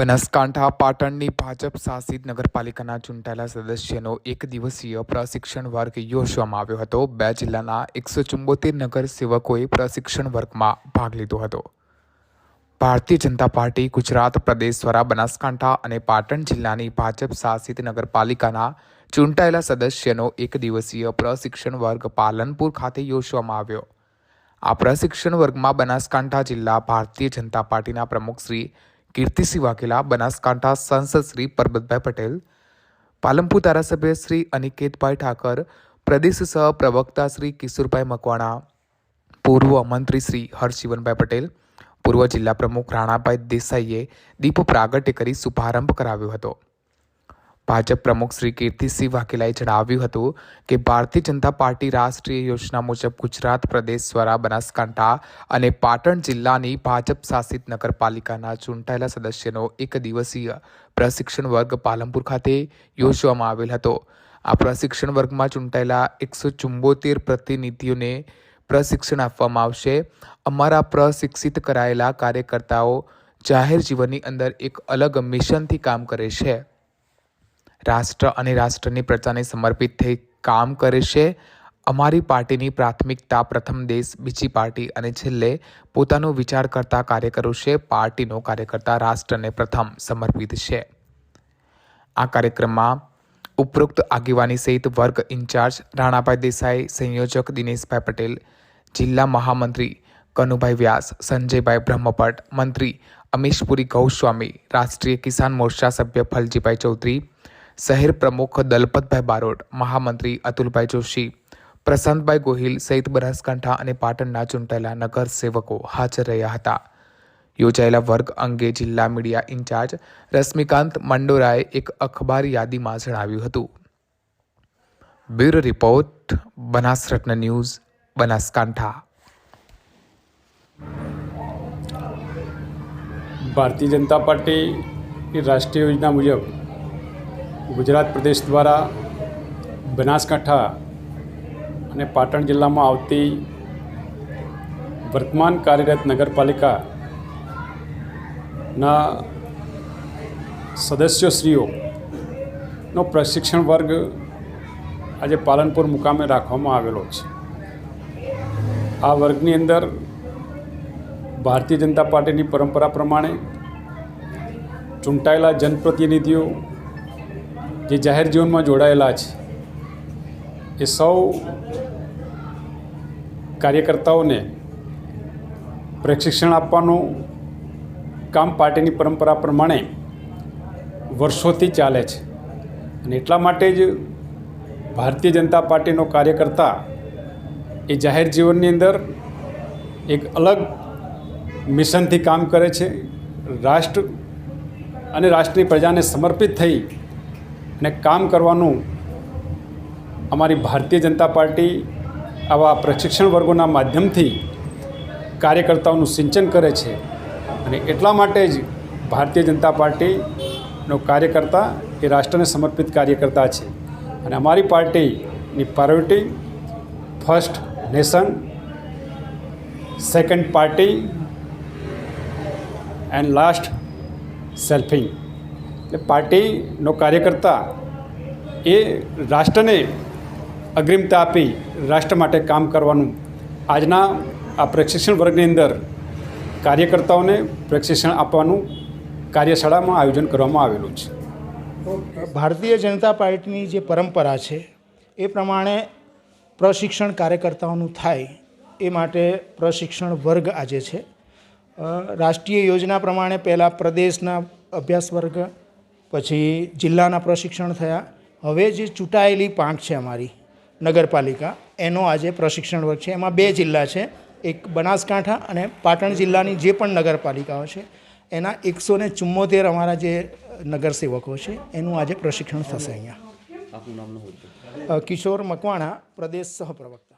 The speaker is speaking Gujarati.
બનાસકાંઠા પાટણની ભાજપ શાસિત નગરપાલિકાના ચૂંટાયેલા સદસ્યનો એક દિવસીય પ્રશિક્ષણ વર્ગ યોજવામાં આવ્યો હતો. બે જિલ્લાના એકસો ચુંબોતેર નગર સેવકોએ પ્રશિક્ષણ વર્ગમાં ભાગ લીધો હતો. ભારતીય જનતા પાર્ટી, ગુજરાત પ્રદેશ દ્વારા બનાસકાંઠા અને પાટણ જિલ્લાની ભાજપ શાસિત નગરપાલિકાના ચૂંટાયેલા સદસ્યનો એક દિવસીય પ્રશિક્ષણ વર્ગ પાલનપુર ખાતે યોજવામાં આવ્યો. આ પ્રશિક્ષણ વર્ગમાં બનાસકાંઠા જિલ્લા ભારતીય જનતા પાર્ટીના પ્રમુખ શ્રી કીર્તિસિંહ વાઘેલા બનાસકાંઠા સાંસદ શ્રી પરબતભાઈ પટેલ, પાલનપુર ધારાસભ્ય શ્રી અનિકેતભાઈ ઠાકર, પ્રદેશ સહ પ્રવક્તા શ્રી કિશોરભાઈ મકવાણા, પૂર્વ મંત્રી શ્રી હર્ષિવનભાઈ પટેલ, પૂર્વ જિલ્લા પ્રમુખ રાણાભાઈ દેસાઈએ દીપ પ્રાગટ્ય કરી શુભારંભ કરાવ્યો હતો. ભાજપ પ્રમુખ શ્રી કીર્તિસિંહ વાઘેલાએ જણાવ્યું હતું કે ભારતીય જનતા પાર્ટી રાષ્ટ્રીય યોજના મુજબ ગુજરાત પ્રદેશ દ્વારા બનાસકાંઠા અને પાટણ જિલ્લાની ભાજપ શાસિત નગરપાલિકાના ચૂંટાયેલા સદસ્યનો એક દિવસીય પ્રશિક્ષણ વર્ગ પાલનપુર ખાતે યોજવામાં આવેલ હતો. આ પ્રશિક્ષણ વર્ગમાં ચૂંટાયેલા એકસો ચુંબોતેર પ્રતિનિધિઓને પ્રશિક્ષણ આપવામાં આવશે. અમારા પ્રશિક્ષિત કરાયેલા કાર્યકર્તાઓ જાહેર જીવનની અંદર એક અલગ મિશનથી કામ કરે છે. રાષ્ટ્ર અને રાષ્ટ્રની પ્રજાને સમર્પિત થઈ કામ કરે છે. અમારી પાર્ટીની પ્રાથમિકતા પ્રથમ દેશ, બીજી પાર્ટી અને છેલ્લે પોતાનો વિચાર કરતા કાર્યકરો છે. પાર્ટીનો કાર્યકર્તા રાષ્ટ્રને પ્રથમ સમર્પિત છે. આ કાર્યક્રમમાં ઉપરોક્ત આગેવાની સહિત વર્ગ ઇન્ચાર્જ રાણાભાઈ દેસાઈ, સંયોજક દિનેશભાઈ પટેલ, જિલ્લા મહામંત્રી કનુભાઈ વ્યાસ, સંજયભાઈ બ્રહ્મભટ્ટ, મંત્રી અમીશપુરી ગૌસ્વામી, રાષ્ટ્રીય કિસાન મોરચા સભ્ય ફલજીભાઈ ચૌધરી શહેર પ્રમુખ દલપતભાઈ બારોટ, મહામંત્રી અતુલભાઈ જોશી, પ્રશાંતભાઈ ગોહિલ સહિત બનાસકાંઠા અને પાટણના ચૂંટાયેલા નગર સેવકો હાજર રહ્યા હતા. યોજાયેલા વર્ગ અંગે જિલ્લા મીડિયા ઇન્ચાર્જ રશ્મિકાંત મંડોરાએ એક અખબાર યાદીમાં જણાવ્યું હતું. Bureau report, Banasratna News, Banaskantha. Bharatiya Janata Party રાષ્ટ્રીય યોજના મુજબ ગુજરાત પ્રદેશ દ્વારા બનાસકાંઠા અને પાટણ જિલ્લામાં આવતી વર્તમાન કાર્યરત નગરપાલિકાના સદસ્યશ્રીઓનો પ્રશિક્ષણ વર્ગ આજે પાલનપુર મુકામે રાખવામાં આવેલો છે. આ વર્ગની અંદર ભારતીય જનતા પાર્ટીની પરંપરા પ્રમાણે ચૂંટાયેલા જનપ્રતિનિધિઓ જે જાહેર જીવનમાં જોડાયેલા છે, એ સૌ કાર્યકર્તાઓને પ્રશિક્ષણ આપવાનું કામ પાર્ટીની પરંપરા પ્રમાણે વર્ષોથી ચાલે છે. અને એટલા માટે જ ભારતીય જનતા પાર્ટીનો કાર્યકર્તા એ જાહેર જીવનની અંદર એક અલગ મિશનથી કામ કરે છે. રાષ્ટ્ર અને રાષ્ટ્રની પ્રજાને સમર્પિત થઈ અને કામ કરવાનું અમારી ભારતીય જનતા પાર્ટી આવા પ્રશિક્ષણ વર્ગોના માધ્યમથી કાર્યકર્તાઓનું સિંચન કરે છે. અને એટલા માટે જ ભારતીય જનતા પાર્ટીનો કાર્યકર્તા એ રાષ્ટ્રને સમર્પિત કાર્યકર્તા છે. અને અમારી પાર્ટીની priority first nation second party and last selfing એટલે પાર્ટીનો કાર્યકર્તા એ રાષ્ટ્રને અગ્રિમતા આપી રાષ્ટ્ર માટે કામ કરવાનું આજના આ પ્રશિક્ષણ વર્ગની અંદર કાર્યકર્તાઓને પ્રશિક્ષણ આપવાનું કાર્યશાળામાં આયોજન કરવામાં આવેલું છે. ભારતીય જનતા પાર્ટીની જે પરંપરા છે એ પ્રમાણે પ્રશિક્ષણ કાર્યકર્તાઓનું થાય એ માટે પ્રશિક્ષણ વર્ગ આજે છે. રાષ્ટ્રીય યોજના પ્રમાણે પહેલાં પ્રદેશના અભ્યાસ વર્ગ પછી જિલ્લાના પ્રશિક્ષણ થયા. હવે જે ચૂંટાયેલી પાંખ છે અમારી નગરપાલિકા એનો આજે પ્રશિક્ષણ વર્ગ છે. એમાં બે જિલ્લા છે. એક બનાસકાંઠા અને પાટણ જિલ્લાની જે પણ નગરપાલિકાઓ છે એના એકસો ને ચુમ્મોતેર અમારા જે નગરસેવકો છે એનું આજે પ્રશિક્ષણ થશે અહીંયા. કિશોર મકવાણા પ્રદેશ સહપ્રવક્તા